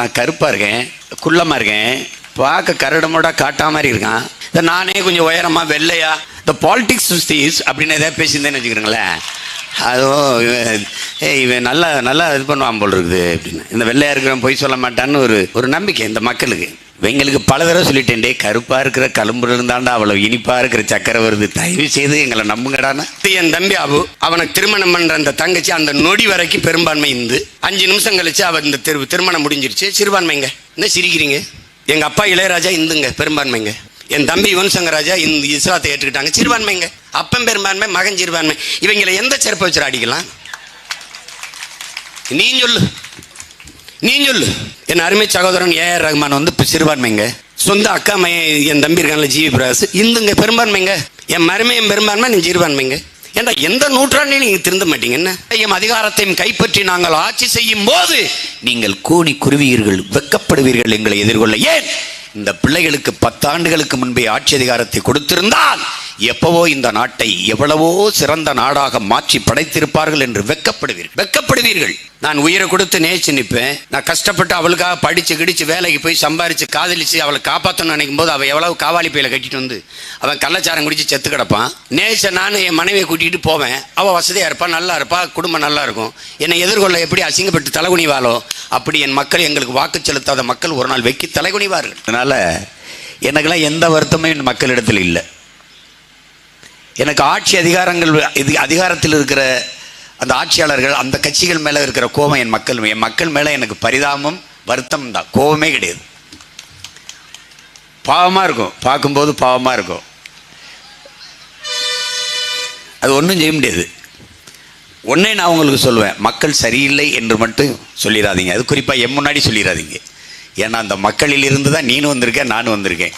நான் கருப்பாக இருக்கேன் குள்ளமாக இருக்கேன் பார்க்க கரடுமுட காட்டா மாதிரி இருக்கான். இந்த நானே கொஞ்சம் உயரமா வெள்ளையா இந்த பாலிடிக்ஸ் சுஸ்தீஸ் அப்படின்னு எதாவது பேசியிருந்தேன்னு வச்சுக்கிறீங்களேன் அதுவும் ஏய் இவன் நல்லா நல்லா இது பண்ணுவான் போல் இருக்குது அப்படின்னு. இந்த வெள்ளையா இருக்கிறவன் பொய் சொல்ல மாட்டான்னு ஒரு ஒரு நம்பிக்கை இந்த மக்களுக்கு. எங்களுக்கு பல தடவை சொல்லிட்டேன் டே கருப்பாக இருக்கிற கலும்புல இருந்தாண்டா அவ்வளோ இனிப்பாக இருக்கிற சக்கரை வருது. தயவு செய்து எங்களை நம்புங்கடானா என் தம்பி அபு அவனை திருமணம் பண்ணுற அந்த தங்கச்சி அந்த நொடி வரைக்கும் பெரும்பான்மை இந்து. அஞ்சு நிமிஷம் கழிச்சு அவன் இந்த திரு திருமணம் முடிஞ்சிருச்சு. சிறுபான்மைங்க. என்ன சிரிக்கிறீங்க? எங்கள் அப்பா இளையராஜா இந்துங்க பெரும்பான்மைங்க. என் தம்பி யுவன் சங்கராஜா இந்த இஸ்லாத்தை ஏற்றுக்கிட்டாங்க. சிறுபான்மைங்க. அப்பன் பெரும்பான்மை மகன் சிறுபான்மை. இவங்களை எந்த செருப்பை வச்சு அடிக்கலாம்? நீ சொல்லு. நீ சொல்லு. என் அருமை சகோதரன் ஏ ஆர் ரஹ்மான் வந்து சிறுபான்மைங்க. சொந்த அக்கா மைய என் தம்பி இருக்கான்ல ஜிவி பிரகாஷ். இந்துங்க பெரும்பான்மைங்க. என் மருமையும் பெரும்பான்மை நீ சிறுபான்மைங்க. ஏன்டா எந்த நூற்றாண்டையும் நீங்கள் திருந்த மாட்டீங்க என்ன? எம் அதிகாரத்தையும் கைப்பற்றி நாங்கள் ஆட்சி செய்யும் போது நீங்கள் கூடி குருவீர்கள் வெக்கப்படுவீர்கள் எங்களை எதிர்கொள்ள. ஏன்? இந்த பிள்ளைகளுக்கு பத்தாண்டுகளுக்கு முன்பே ஆட்சி அதிகாரத்தை கொடுத்திருந்தால் எப்பவோ இந்த நாட்டை எவ்வளவோ சிறந்த நாடாக மாற்றி படைத்திருப்பார்கள் என்று வெக்கப்படுவீர்கள். வெக்கப்படுவீர்கள். நான் உயிரை கொடுத்து நேச்சு நிற்பேன். நான் கஷ்டப்பட்டு அவளுக்காக படிச்சு கிடிச்சு வேலைக்கு போய் சம்பாரிச்சு காதலிச்சு அவளை காப்பாற்றணும்னு நினைக்கும் போது அவள் எவ்வளவு காவாலி பையில கட்டிட்டு வந்து அவன் கள்ளச்சாரம் குடிச்சு செத்து கிடப்பான். நேச்ச நான் என் மனைவியை கூட்டிகிட்டு போவேன். அவள் வசதியாக இருப்பா நல்லா இருப்பா குடும்பம் நல்லா இருக்கும். என்னை எதிர்கொள்ள எப்படி அசிங்கப்பட்டு தலைகுனிவாளோ அப்படி என் மக்கள் எங்களுக்கு வாக்கு செலுத்தாத மக்கள் ஒரு நாள் வெக்கி தலைகுனிவார்கள். அதனால எனக்கெல்லாம் எந்த வருத்தமும் என் மக்களிடத்தில் இல்லை. எனக்கு ஆட்சி அதிகாரங்கள் இது அதிகாரத்தில் இருக்கிற அந்த ஆட்சியாளர்கள் அந்த கட்சிகள் மேலே இருக்கிற கோபம் என் மக்கள் என் மக்கள் மேலே எனக்கு பரிதாபம் வருத்தம் தான். கோபமே கிடையாது. பாவமாக இருக்கும். பார்க்கும்போது பாவமாக இருக்கும். அது ஒன்றும் செய்ய முடியாது. ஒன்றே நான் உங்களுக்கு சொல்லுவேன். மக்கள் சரியில்லை என்று மட்டும் சொல்லிடாதீங்க அது குறிப்பாக என் முன்னாடி சொல்லிடாதீங்க ஏன்னா அந்த மக்களில் இருந்து தான் நீனும் வந்திருக்கேன் நானும் வந்திருக்கேன்.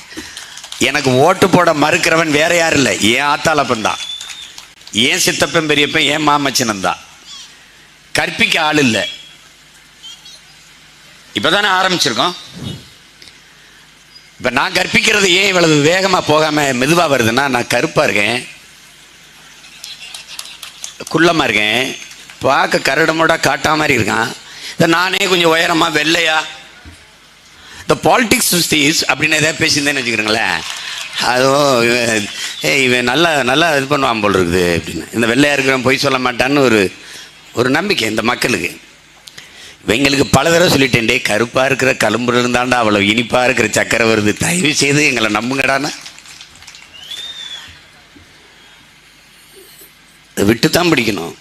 எனக்கு ஓட்டு போட மறுக்கிறவன் வேற யாரும் இல்லை? ஏன் ஆத்தாளப்பன் தான். ஏன் சித்தப்பன் பெரியப்பன் ஏன் மாமச்சனன் தான். கற்பிக்க ஆள் இல்லை. இப்போ தானே ஆரம்பிச்சிருக்கோம். இப்போ நான் கற்பிக்கிறது ஏன் இவ்வளவு வேகமாக போகாமல் மெதுவாக வருதுன்னா நான் கருப்பாக இருக்கேன். குள்ளமாக இருக்கேன். பார்க்க கரடுமுட காட்டா மாதிரி இருக்கான். இதை நானே கொஞ்சம் உயரமாக வெள்ளையா இந்த பாலிடிக்ஸ் சுஸ்தீஸ் அப்படின்னு எதாவது பேசியிருந்தேன்னு வச்சுக்கிறீங்களேன். அதுவும் இவன் ஏய் இவன் நல்லா நல்லா இது பண்ணுவான் போல் இருக்குது அப்படின்னு. இந்த வெள்ளையாக இருக்கிறவன் பொய் சொல்ல மாட்டான்னு ஒரு ஒரு நம்பிக்கை இந்த மக்களுக்கு. இவங்களுக்கு பல தடவை சொல்லிட்டேன் டே கருப்பாக இருக்கிற கலும்பு இருந்தாண்டா அவ்வளோ இனிப்பாக இருக்கிற சக்கரை வருது தயவு செய்து எங்களை நம்புங்கடானா விட்டு தான் பிடிக்கணும்.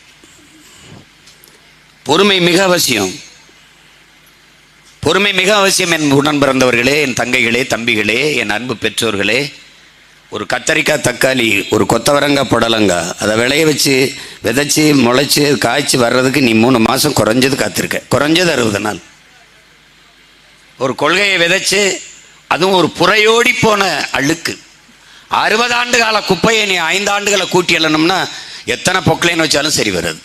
பொறுமை மிக அவசியம். பொறுமை மிக அவசியம் என் உடன் பிறந்தவர்களே என் தங்கைகளே தம்பிகளே என் அன்பு பெற்றோர்களே. ஒரு கத்தரிக்காய் தக்காளி ஒரு கொத்தவரங்காய் புடலங்காய் அதை விளைய வச்சு விதைச்சி முளைச்சி காய்ச்சி வர்றதுக்கு நீ மூணு மாதம் குறைஞ்சது காத்திருக்க. குறைஞ்சது அறுபது நாள். ஒரு கொள்கையை விதைச்சு அதுவும் ஒரு புறையோடி போன அழுக்கு. அறுபது ஆண்டு கால குப்பையை நீ ஐந்து ஆண்டுகளை கூட்டி எழணும்னா எத்தனை பொக்கலைன்னு வச்சாலும் சரி வராது.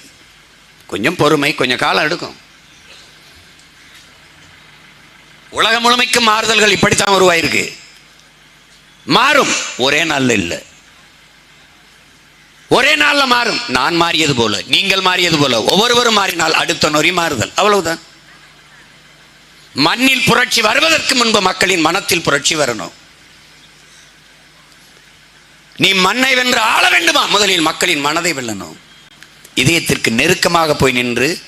கொஞ்சம் பொறுமை கொஞ்சம் காலம் எடுக்கும். உலகம் முழுமைக்கும் மாறுதல்கள் இப்படித்தான் உருவாயிருக்கு. மாறும். ஒரே நாள்ல இல்லை. ஒரே நாள்ல மாறும். நான் மாறியது போல நீங்கள் மாறியது போல ஒவ்வொருவரும் மாறினால் அடுத்த நொறி மாறுதல். அவ்வளவுதான். மண்ணில் புரட்சி வருவதற்கு முன்பு மக்களின் மனத்தில் புரட்சி வரணும். நீ மண்ணை வென்று ஆள வேண்டுமா? முதலில் மக்களின் மனதை வெல்லணும். இதயத்திற்கு நெருக்கமாக போய் நின்று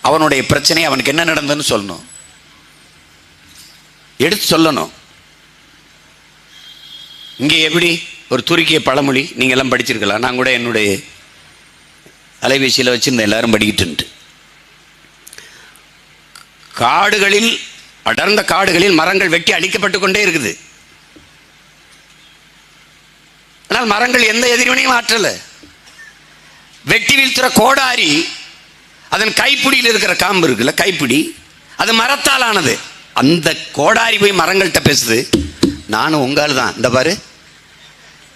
அவனுடைய பிரச்சனை அவனுக்கு என்ன நடந்ததுன்னு சொல்லணும். எடுத்து சொல்லணும். இங்கே எப்படி? ஒரு துருக்கிய பழமொழி நீங்கள் எல்லாம் படிச்சிருக்கலாம். நான் கூட என்னுடைய அலைபேசியில் வச்சுருந்தேன் எல்லாரும் படிக்கிட்டு காடுகளில் அடர்ந்த காடுகளில் மரங்கள் வெட்டி அழிக்கப்பட்டு கொண்டே இருக்குது. ஆனால் மரங்கள் எந்த எதிர்வினையும் ஆற்றல. வெட்டி வீழ்த்துற கோடாரி அதன் கைப்பிடியில் இருக்கிற காம்பு இருக்குல்ல கைப்பிடி அது மரத்தால் ஆனது அந்த கோடாரி போய் மரங்கள்கிட்ட பேசுது. நானும் உங்கால் தான். இந்த பாரு.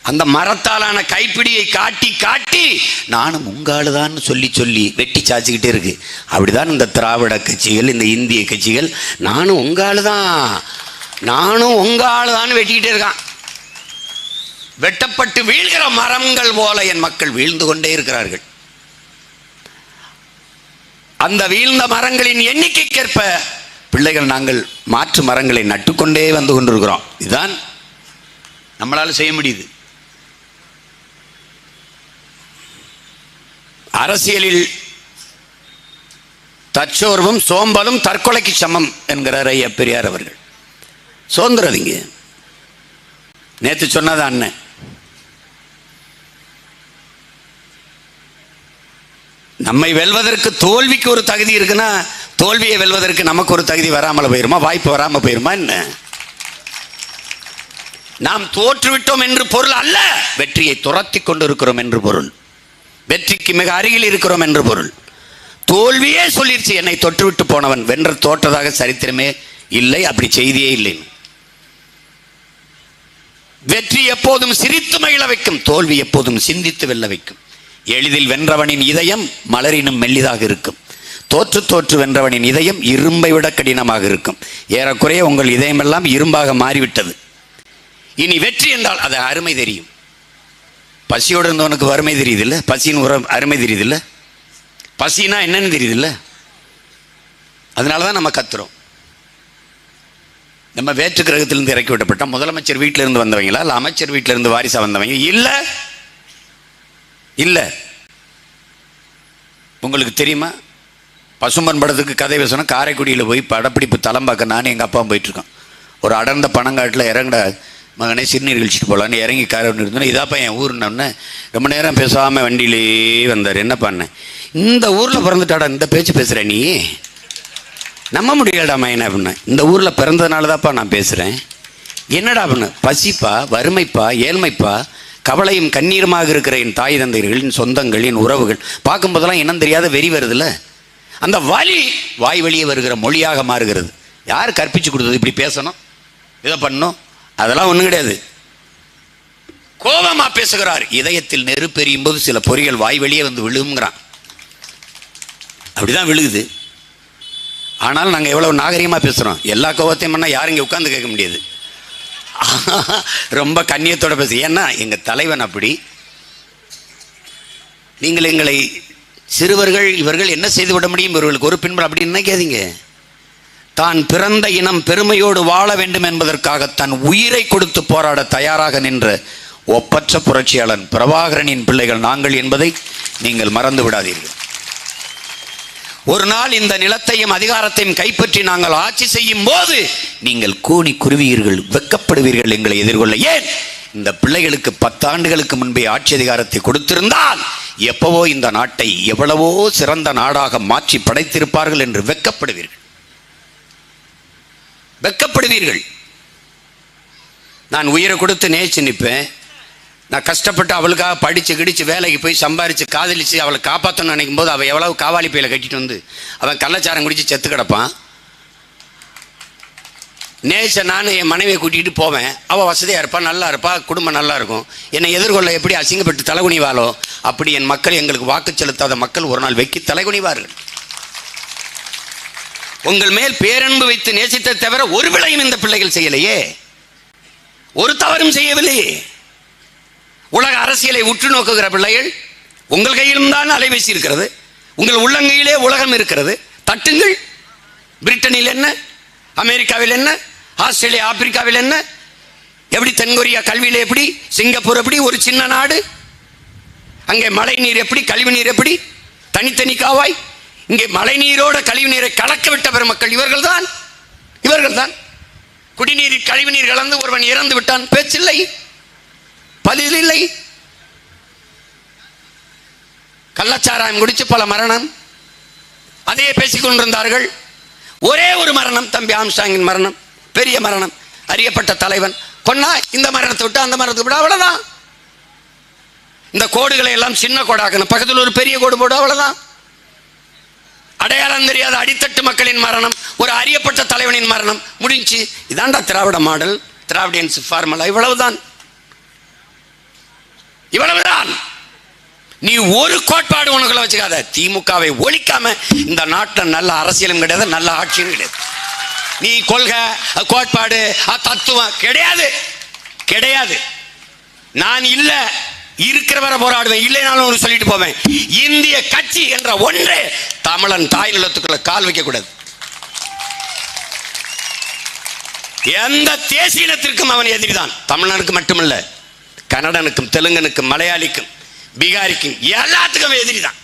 அந்த மரத்தாலான கைப்பிடியை காட்டி காட்டி நானும் உங்காளு தான் சொல்லி சொல்லி வெட்டி சாச்சிக்கிட்டே இருக்கு. அப்படிதான் இந்த திராவிட கட்சிகள் இந்த இந்திய கட்சிகள் நானும் உங்காளு தான். நானும் உங்காளு தான் வெட்டிக்கிட்டே இருக்கான். வெட்டப்பட்டு வீழ்கிற மரங்கள் போல என் மக்கள் வீழ்ந்து கொண்டே இருக்கிறார்கள். அந்த வீழ்ந்த மரங்களின் எண்ணிக்கைக்கேற்ப பிள்ளைகள் நாங்கள் மாற்று மரங்களை நட்டுக்கொண்டே வந்து கொண்டிருக்கிறோம். இதுதான் நம்மளால செய்ய முடியுது. அரசியலில் தற்சோர்வும் சோம்பலும் தற்கொலைக்கு சமம் என்கிறார் ஐயா பெரியார் அவர்கள். சோந்துறாதீங்க நேத்து சொன்னதா அண்ணன் நம்மை வெல்வதற்கு தோல்விக்கு ஒரு தகுதி இருக்குன்னா தோல்வியை வெல்வதற்கு நமக்கு ஒரு தகுதி வராமல் போயிருமா? வாய்ப்பு வராமல் போயிருமா? என்ன? நாம் தோற்றுவிட்டோம் என்று பொருள் அல்ல. வெற்றியை துரத்தி கொண்டிருக்கிறோம் என்று பொருள். வெற்றிக்கு மிக அருகில் இருக்கிறோம் என்று பொருள். தோல்வியே சொல்லிருச்சு என்னை தொற்றுவிட்டு போனவன் வென்ற தோற்றதாக சரித்திரமே இல்லை அப்படி செய்தியே இல்லை. வெற்றி எப்போதும் சிரித்து மகிழ வைக்கும் தோல்வி எப்போதும் சிந்தித்து வெல்ல வைக்கும். எளிதில் வென்றவனின் இதயம் மலரினும் மெல்லிதாக இருக்கும். தோற்று தோற்று வென்றவனின் இதயம் இரும்பை விட கடினமாக இருக்கும். ஏறக்குறைய உங்கள் இதயமெல்லாம் இரும்பாக மாறிவிட்டது. இனி வெற்றி என்றால் அது அருமை தெரியும். பசியோடு இருந்தவனுக்கு வறுமை தெரியுதில்ல? பசியின் உர அருமை தெரியுதில்ல? பசினா என்னன்னு தெரியுதில்ல? அதனால தான் நம்ம கத்துறோம். நம்ம வேற்று கிரகத்திலிருந்து இறக்கி விட்டப்பட்ட முதலமைச்சர் வீட்டிலிருந்து வந்தவங்களா? இல்லை அமைச்சர் வீட்டிலிருந்து வாரிசாக வாரிசா வந்தவங்க இல்லை. இல்ல. உங்களுக்கு தெரியுமா? பசும்பன் படத்துக்கு கதை பேசணும். காரைக்குடியில் போய் படப்பிடிப்பு தளம் பார்க்க நானும் எங்கள் அப்பாவும் போயிட்டுருக்கோம். ஒரு அடர்ந்த பணங்காட்டில் இறங்குட மகனே சிறுநீர் கழிச்சிட்டு போகலான்னு இறங்கி காரை இருந்தோம் இதாப்பா என் ஊர்னோடனே ரொம்ப நேரம் பேசாமல் வண்டியிலே வந்தார். என்ன பண்ணேன் இந்த ஊரில் பிறந்துட்டாடா இந்த பேச்சு பேசுகிற நீ? நம்ப முடியலடா மையன் அப்படின்னு. இந்த ஊரில் பிறந்ததுனால தான்ப்பா நான் பேசுகிறேன் என்னடா அப்படின்னு. பசிப்பா வறுமைப்பா ஏழ்மைப்பா கவலையும் கண்ணீருமாக இருக்கிற என் தாய் தந்தைகளின் சொந்தங்கள் என் உறவுகள். பார்க்கும்போதெல்லாம் இனம் தெரியாத வெறி வருதுல்ல? அந்த வலி வாய் வெளியே வருகிற மொழியாக மாறுகிறது. யார் கற்பிச்சு கொடுத்தது இப்படி பேசணும்? இதை பண்ணணும் அதெல்லாம் ஒன்றும் கிடையாது. கோபமாக பேசுகிறார். இதயத்தில் நெருப்பெறியும் போது சில பொறிகள் வாய் வெளியே வந்து விழுகுங்கிறான் அப்படிதான் விழுகுது. ஆனால் நாங்கள் எவ்வளோ நாகரிகமாக பேசுகிறோம் எல்லா கோபத்தையும் பண்ணால் யாரும் இங்கே உட்காந்து கேட்க முடியாது. ரொம்ப கண்ணியத்தோட பேசு. ஏன்னா எங்கள் தலைவன் அப்படி. நீங்கள் எங்களை சிறுவர்கள் இவர்கள் என்ன செய்து விட முடியும்? இவர்களுக்கு ஒரு பின்பு அப்படின்னு நினைக்காதீங்க. தான் பிறந்த இனம் பெருமையோடு வாழ வேண்டும் என்பதற்காக தன் உயிரை கொடுத்து போராட தயாராக நின்ற ஒப்பற்ற புரட்சியாளன் பிரபாகரனின் பிள்ளைகள் நாங்கள் என்பதை நீங்கள் மறந்து விடாதீர்கள். ஒரு நாள் இந்த நிலத்தையும் அதிகாரத்தையும் கைப்பற்றி நாங்கள் ஆட்சி செய்யும் போது நீங்கள் கூணி குருவீர்கள் வெக்கப்படுவீர்கள் எங்களை எதிர்கொள்ள. ஏன்? இந்த பிள்ளைகளுக்கு பத்தாண்டுகளுக்கு முன்பே ஆட்சி அதிகாரத்தை கொடுத்திருந்தால் எப்பவோ இந்த நாட்டை எவ்வளவோ சிறந்த நாடாக மாற்றி படைத்திருப்பார்கள் என்று வெக்கப்படுவீர்கள். வெக்கப்படுவீர்கள். நான் உயிரை கொடுத்து நேச்சு நிற்பேன். நான் கஷ்டப்பட்டு அவளுக்காக படித்து கிடிச்சு வேலைக்கு போய் சம்பாரித்து காதலிச்சு அவளை காப்பாற்றணும்னு நினைக்கும் போது அவள் எவ்வளவு காவாலி பையில் கட்டிட்டு வந்து அவன் கள்ளச்சாரம் குடித்து செத்து கிடப்பான். நேச நான் என் மனைவியை கூட்டிகிட்டு போவேன். அவள் வசதியாக இருப்பா நல்லா இருப்பாள் குடும்பம் நல்லா இருக்கும். என்னை எதிர்கொள்ள எப்படி அசிங்கப்பட்டு தலைகுனிவாளோ அப்படி என் மக்கள் எங்களுக்கு வாக்கு செலுத்தாத மக்கள் ஒரு நாள் வெக்கி தலைகுனிவார்கள். உங்கள் மேல் பேரன்பு வைத்து நேசித்த தவிர ஒரு விளையும் இந்த பிள்ளைகள் செய்யலையே. ஒரு தவறும் செய்யவில்லையே. உலக அரசியலை உற்று நோக்குகிற பிள்ளைகள் உங்கள் கையிலும் தான் அலைபேசி இருக்கிறது. உங்கள் உள்ளங்கையிலே உலகம் இருக்கிறது. தட்டுங்கள். பிரிட்டனில் என்ன? அமெரிக்காவில் என்ன? ஆஸ்திரேலியா ஆப்பிரிக்காவில் என்ன? எப்படி தென்கொரியா கல்வியில் எப்படி? சிங்கப்பூர் எப்படி? ஒரு சின்ன நாடு. அங்கே மழை நீர் எப்படி? கழிவு நீர் எப்படி? தனித்தனி காவாய். இங்கே மழை நீரோட கழிவு நீரை கலக்க விட்ட பெருமக்கள் இவர்கள் தான் இவர்கள் தான் குடிநீரில் கழிவு நீர் கலந்து ஒருவன் இறந்து விட்டான். பேச்சில்லை. பதில் இல்லை கள்ளச்சாராயம் குடிச்சு பல மரணம். அதையே பேசிக்கொண்டிருந்தார்கள். ஒரே ஒரு மரணம் தம்பி ஆம்ஸ்டாங்கின் மரணம். பெரிய மரணம். அறியப்பட்ட தலைவன். கொன்னா இந்த மரணத்தை விட்டு அந்த மரணத்துக்கு விட அவ்வளவுதான். இந்த கோடுகளை எல்லாம் சின்ன கோடாக்கணும். பக்கத்தில் ஒரு பெரிய கோடு போடு அவ்வளவுதான். அடையாளம் தெரியாத அடித்தட்டு மக்களின் மரணம் ஒரு அறியப்பட்ட தலைவனின் மரணம் முடிஞ்சு இதாண்டா திராவிட மாடல் திராவிடியன்ஸ் ஃபார்முலா இவ்வளவுதான். இவ்வளவுதான். நீ ஒரு கோட்பாடு உனக்குள்ள வச்சுக்காத. திமுகவை ஒழிக்காம இந்த நாட்டில் நல்ல அரசியலும் கிடையாது நல்ல ஆட்சியும் கிடையாது. நீ கொள்கை கோட்பாடு தத்துவம் கிடையாது. கிடையாது. நான் இல்ல இருக்கிறவரை போராடுவேன். இல்லைனாலும் ஒரு சொல்லிட்டு போவேன். இந்திய கட்சி என்ற ஒன்றே தமிழன் தாய் நிலத்துக்குள்ள கால் வைக்க கூடாது. எந்த தேசியத்திற்கும் அவன் எதிரிதான். தமிழனுக்கு மட்டுமல்ல கன்னடனுக்கும் தெலுங்கனுக்கும் மலையாளிக்கும் பீகாரிக்கும் எல்லாத்துக்கும் எதிரிதான்.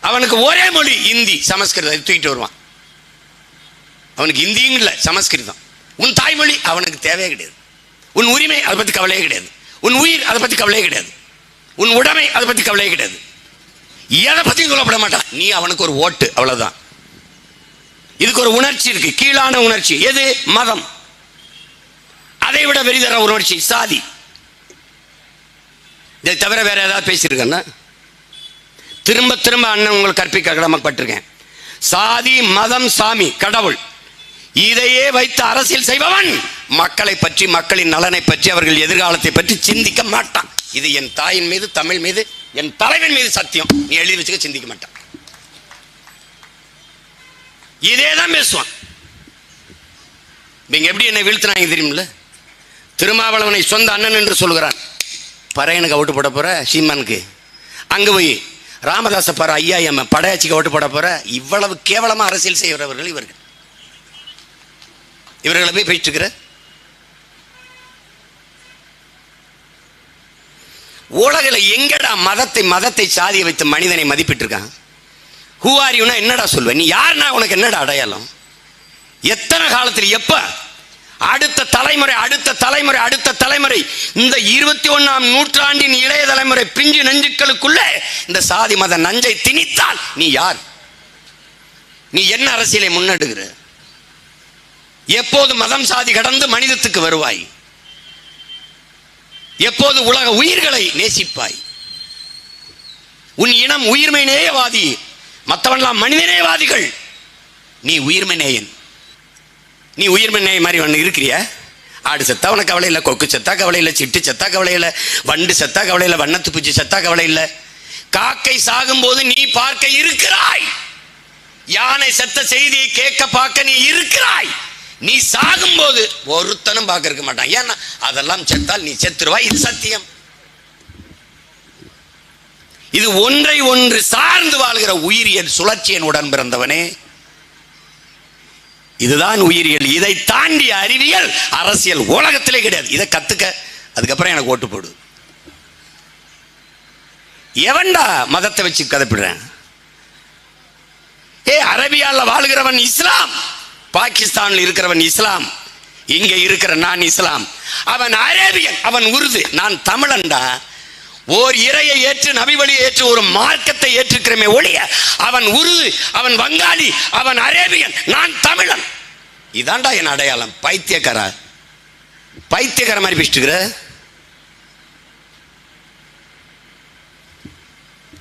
அவனுக்கு ஒரே மொழி இந்தி சமஸ்கிருதம் தூக்கிட்டு வருவான். அவனுக்கு இந்தியும் இல்லை சமஸ்கிருதம். உன் தாய்மொழி அவனுக்கு தேவையே கிடையாது. உன் உரிமை அதை பற்றி கவலையே கிடையாது. உன் உயிர் அதை பற்றி கவலையே கிடையாது. உன் உடைமை அதை பற்றி கவலையே கிடையாது. எதை பற்றியும் சொல்லப்பட மாட்டான். நீ அவனுக்கு ஒரு ஓட்டு அவ்வளோதான் இதுக்கு ஒரு உணர்ச்சி இருக்கு. கீழான உணர்ச்சி. எது? மதம். அதை விட வெறிதர உணர்ச்சி. சாதி. இதை தவிர வேற ஏதாவது பேசியிருக்கேன்னா? திரும்ப திரும்ப அண்ணன் உங்களுக்கு கற்பிக்க கடமைப்பட்டிருக்கேன். சாதி மதம் சாமி கடவுள். இதையே வைத்து அரசியல் செய்பவன் மக்களை பற்றி மக்களின் நலனை பற்றி அவர்கள் எதிர்காலத்தை பற்றி சிந்திக்க மாட்டான். இது என் தாயின் மீது தமிழ் மீது என் தலைவன் மீது சத்தியம். நீ எழுதி வச்சுக்க சிந்திக்க மாட்டான். இதே தான் பேசுவான். நீங்க எப்படி என்னை வீழ்த்தினாங்க தெரியுமில்ல? திருமாவளவனை சொந்த அண்ணன் என்று சொல்கிறான். பறையனுக்கு ஓட்டு போட போற சீமானுக்கு. அங்க போய் ராமதாச பாரு ஐயா எம் படையாச்சிக்கு ஓட்டு போட போற இவ்வளவு கேவலமா அரசியல் செய்கிறவர்கள் இவர்கள். இவர்களை போய் பேசிட்டு உலகில் எங்கடா மதத்தை மதத்தை சாதியை வைத்து மனிதனை மதிப்பிட்டு இருக்கான் ஹூ ஆர் யூனா என்னடா சொல்லுவேன் நீ யாருன்னா உனக்கு என்னடா அடையாளம்? எத்தனை காலத்தில் எப்போ? அடுத்த தலைமுறை அடுத்த தலைமுறை அடுத்த தலைமுறை. இந்த இருபத்தி ஒன்றாம் நூற்றாண்டின் இளைய தலைமுறை பிஞ்சு நெஞ்சுக்களுக்குள்ள இந்த சாதி மத நஞ்சை திணித்தால் நீ யார்? நீ என்ன அரசியலை முன்னெடுக்கிற? எப்போது மதம் சாதி கடந்து மனிதத்துக்கு வருவாய்? எப்போது உலக உயிர்களை நேசிப்பாய்? உன் இனம் உயிர்மை நேயவாதி மற்றவன்லாம் மனித நேயவாதிகள் நீ உயிர்மை நேயன் நீ உயிர்மை நேய மாதிரி ஒன்று இருக்கிறிய? ஆடு செத்தா உனக்கு கவலை இல்லை கொக்கு செத்தா கவலை இல்லை சிட்டு செத்தா கவலை இல்லை வண்டு செத்தா கவலை இல்லை வண்ணத்து பூச்சி செத்தா கவலை இல்லை. காக்கை சாகும்போது நீ பார்க்க இருக்கிறாய். யானை செத்த செய்தியை கேட்க பார்க்க நீ இருக்கிறாய். நீ சாகும்போது ஒருத்தனும் பார்க்க இருக்க மாட்டான். ஏன்னா அதெல்லாம் செத்தால் நீ செத்துருவா இது சத்தியம். இது ஒன்றை ஒன்று சார்ந்து வாழ்கிற உயிரியல் சுழற்சியின் உடன் பிறந்தவனே இதுதான் உயிரியல். இதை தாண்டி அறிவியல் அரசியல் உலகத்திலே கிடையாது. இதை கத்துக்க அதுக்கப்புறம் எனக்கு ஓட்டு போடு. எவன்டா மதத்தை வச்சு கதப்பிடுறேன்? ஏ அரபியால வாழ்கிறவன் இஸ்லாம். பாகிஸ்தானில் இருக்கிறவன் இஸ்லாம் இங்க இருக்கிற நான் இஸ்லாம். அவன் அரேபியன் அவன் உருது. நான் தமிழன்டா. ஓர் இறையை ஏற்று நபி வழியை ஏற்று ஒரு மார்க்கத்தை ஏற்றுக்கிறமே ஒழிய அவன் உருது அவன் வங்காளி அவன் அரேபியன் நான் தமிழன். இதான்டா என் அடையாளம். பைத்தியக்காரா? பைத்தியக்கார மாதிரி பேசிட்டுக்கிற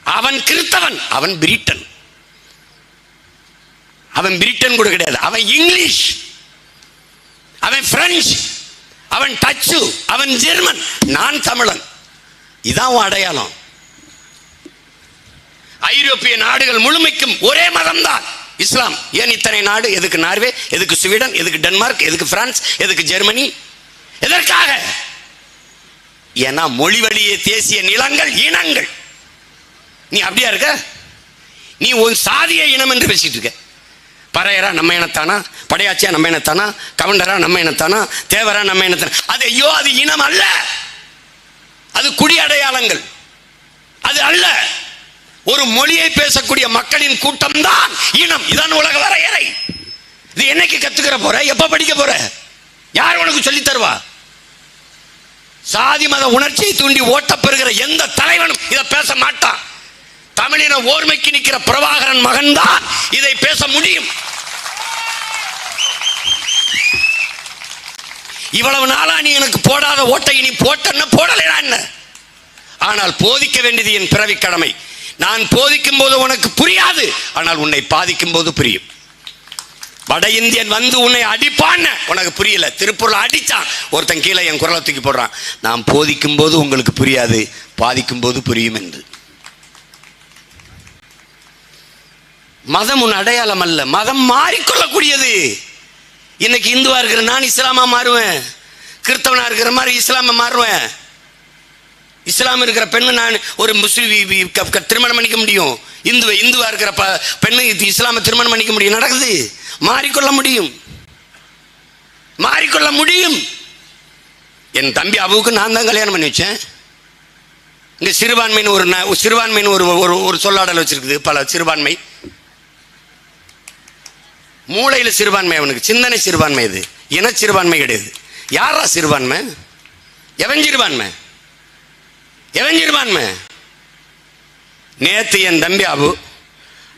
அவன் கிறித்தவன் அவன் பிரிட்டன். அவன் பிரிட்டன் கூட கிடையாது. அவன் இங்கிலீஷ். அவன் பிரெஞ்சு. அவன் டச்சு. அவன் ஜெர்மன். நான் தமிழன். இதான் அடையாளம். ஐரோப்பிய நாடுகள் முழுமைக்கும் ஒரே மதம்தான். இஸ்லாம். ஏன் இத்தனை நாடு? எதுக்கு நார்வே? எதுக்கு ஸ்வீடன்? எதுக்கு டென்மார்க்? எதுக்கு பிரான்ஸ்? எதுக்கு ஜெர்மனி? எதற்காக? ஏன்னா மொழி வழியே தேசிய நிலங்கள் இனங்கள். நீ அப்படியா இருக்க? நீ உன் சாதிய இனம் என்று பேசிட்டு இருக்க. பறையரா நம்ம இனத்தானா? படையாச்சியா நம்ம இனத்தானா? கவுண்டரா நம்ம இனத்தானா? தேவரா நம்ம இனத்தானா? அது ஐயோ அது இனம் அல்ல. அது குடி அடையாளங்கள் அது அல்ல. ஒரு மொழியை பேசக்கூடிய மக்களின் கூட்டம் தான் இனம். இதான் உலக வரையறை. இது என்னைக்கு கத்துக்கிற போற? எப்ப படிக்க போற? யார் உனக்கு சொல்லி தருவா? சாதி மத உணர்ச்சியை தூண்டி ஓட்ட பெறுகிற எந்த தலைவனும் இதை பேச மாட்டான். தமிழின ஓர்மைக்கு நிற்கிற பிரபாகரன் மகன்தான் இதை பேச முடியும். இவ்வளவு நாளா நீ எனக்கு போடாத ஓட்டை நீ போட்டன்னு போடலைனா என்ன? ஆனால் போதிக்க வேண்டியது என் பிறவி கடமை. நான் போதிக்கும் போது உனக்கு புரியாது ஆனால் உன்னை பாதிக்கும் போது புரியும். வட இந்தியன் வந்து உன்னை அடிப்பான்னு உனக்கு புரியல. திருப்பூர்ல அடிச்சான். ஒருத்தன் கீழே என் குரலை தூக்கி போடுறான். நான் போதிக்கும் போது உங்களுக்கு புரியாது பாதிக்கும் போது புரியும் என்று. மதம் உன் அடையாளம் அல்ல. மதம் மாறிக்கொள்ளக்கூடியது. இன்னைக்கு இந்துவா இருக்கிற நான் இஸ்லாமா மாறுவேன். கிறிஸ்தவனா இருக்கிற மாதிரி இஸ்லாமா மாறுவேன். இஸ்லாம் இருக்கிற பெண்ணு நான் ஒரு முஸ்லீம் வி- திருமணம் பண்ணிக்க முடியும். இந்துவை இந்துவா இருக்கிற ப பெண்ணு இது இஸ்லாமை திருமணம் பண்ணிக்க முடியும். நடக்குது. மாறிக்கொள்ள முடியும். மாறிக்கொள்ள முடியும். என் தம்பி அபுவுக்கு நான் தான் கல்யாணம் பண்ணி வச்சேன். இங்க சிறுபான்மைன்னு ஒரு சிறுபான்மைன்னு ஒரு ஒரு ஒரு சொல்லாடல் வச்சிருக்குது. பல சிறுபான்மை. மூளையில் சிறுபான்மை அவனுக்கு. சிந்தனை சிறுபான்மை இது. இன சிறுபான்மை கிடையாது. யாரா சிறுபான்மை? எவன் சிறுபான்மை? எவன் சிறுபான்மை? நேத்து என் தம்பி அபு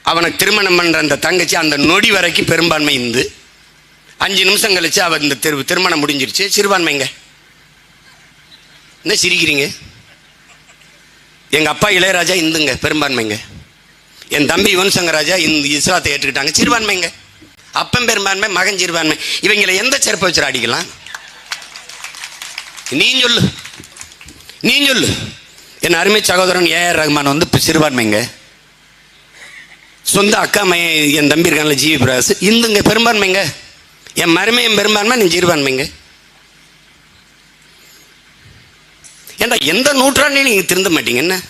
அவனுக்கு திருமணம் பண்ற அந்த தங்கச்சி அந்த நொடி வரைக்கும் பெரும்பான்மை இந்து. அஞ்சு நிமிஷம் கழிச்சு அவன் இந்த திரு திருமணம் முடிஞ்சிருச்சு. சிறுபான்மைங்க என்ன சிரிக்கிறீங்க? எங்க அப்பா இளையராஜா இந்துங்க. பெரும்பான்மைங்க என் தம்பி யுவன் சங்கராஜா இந்த இஸ்லாத்தை ஏற்றுக்கிட்டாங்க. சிறுபான்மைங்க அப்பன் பெரும்பான்மை மகன் சிறுபான்மை. இவங்களை எந்த செருப்பை வச்சு அடிக்கலாம்? நீ சொல்லு. நீ சொல்லு. என் அருமை சகோதரன் ஏஆர் ரஹ்மான் வந்து சிறுபான்மைங்க. சொந்த அக்கா மையன் என் தம்பி இருக்கான்ல ஜிவி பிரகாஷ். இந்துங்க பெரும்பான்மைங்க. என் மருமை என் பெரும்பான்மை நீ சிறுபான்மைங்க. ஏன்டா எந்த நூற்றாண்டையும் நீங்கள் திருந்த மாட்டீங்க என்ன?